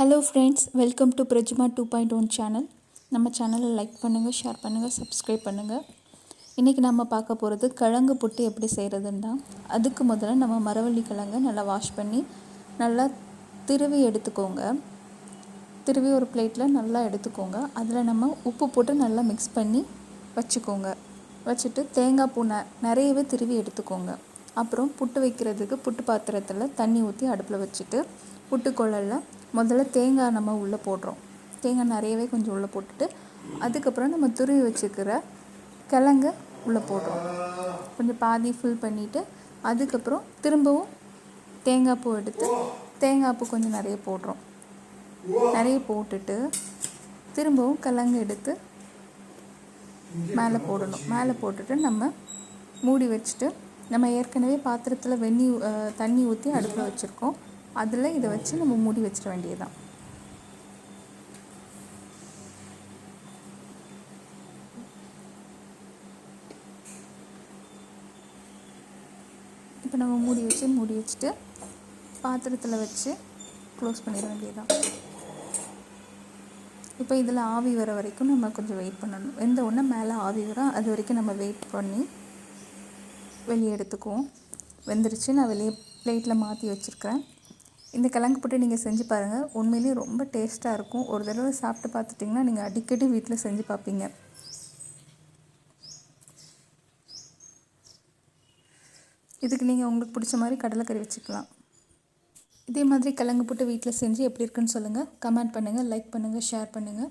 Hello friends welcome to பிரஜ்மா two point one channel நம்ம சேனலை லைக் பண்ணுங்கள் ஷேர் பண்ணுங்கள் சப்ஸ்கிரைப் பண்ணுங்கள் இன்றைக்கி நம்ம பார்க்க போகிறது கிழங்கு புட்டு எப்படி செய்கிறதுன்னு தான். அதுக்கு முதல்ல நம்ம மரவள்ளி கிழங்கை நல்லா வாஷ் பண்ணி நல்லா திருவி எடுத்துக்கோங்க. திருவி ஒரு பிளேட்டில் நல்லா எடுத்துக்கோங்க. அதில் நம்ம உப்பு போட்டு நல்லா மிக்ஸ் பண்ணி வச்சுக்கோங்க. வச்சுட்டு தேங்காய் பூ ந நிறையவே திருவி எடுத்துக்கோங்க. அப்புறம் புட்டு வைக்கிறதுக்கு புட்டு பாத்திரத்தில் தண்ணி ஊற்றி அடுப்பில் வச்சுட்டு புட்டுக்குழலில் முதல்ல தேங்காய் நம்ம உள்ளே போடுறோம். தேங்காய் நிறையவே கொஞ்சம் உள்ளே போட்டுட்டு அதுக்கப்புறம் நம்ம துருவி வச்சுக்கிற கிழங்கு உள்ளே போடுறோம். கொஞ்சம் பாதி ஃபில் பண்ணிவிட்டு அதுக்கப்புறம் திரும்பவும் தேங்காய் பூ எடுத்து தேங்காய் பூ கொஞ்சம் நிறைய போடுறோம். நிறைய போட்டுட்டு திரும்பவும் கிழங்கு எடுத்து மேலே போடணும். மேலே போட்டுட்டு நம்ம மூடி வச்சுட்டு நம்ம ஏற்கனவே பாத்திரத்தில் வெந்நி தண்ணி ஊற்றி அடுப்பில் வச்சுருக்கோம். அதில் இதை வச்சு நம்ம மூடி வச்சிட வேண்டியதுதான். இப்போ நம்ம மூடி வச்சு மூடி வச்சுட்டு பாத்திரத்தில் வச்சு க்ளோஸ் பண்ணிட வேண்டியதுதான். இப்போ இதில் ஆவி வர வரைக்கும் நம்ம கொஞ்சம் வெயிட் பண்ணணும். எந்த ஒன்று மேலே ஆவி வரும் அது வரைக்கும் நம்ம வெயிட் பண்ணி வெளியே எடுத்துக்குவோம். வெந்துருச்சு நான் வெளியே பிளேட்டில் மாற்றி வச்சுருக்கிறேன். இந்த கிழங்கு புட்டு நீங்கள் செஞ்சு பாருங்கள் உண்மையிலேயே ரொம்ப டேஸ்ட்டாக இருக்கும். ஒரு தடவை சாப்பிட்டு பார்த்துட்டிங்கன்னா நீங்கள் அடிக்கடி வீட்டில் செஞ்சு பார்ப்பீங்க. இதுக்கு நீங்கள் உங்களுக்கு பிடிச்ச மாதிரி கடலைக்கறி வச்சுக்கலாம். இதே மாதிரி கிழங்கு புட்டு வீட்டில் செஞ்சு எப்படி இருக்குன்னு சொல்லுங்கள் கமெண்ட் பண்ணுங்கள் லைக் பண்ணுங்கள் ஷேர் பண்ணுங்கள்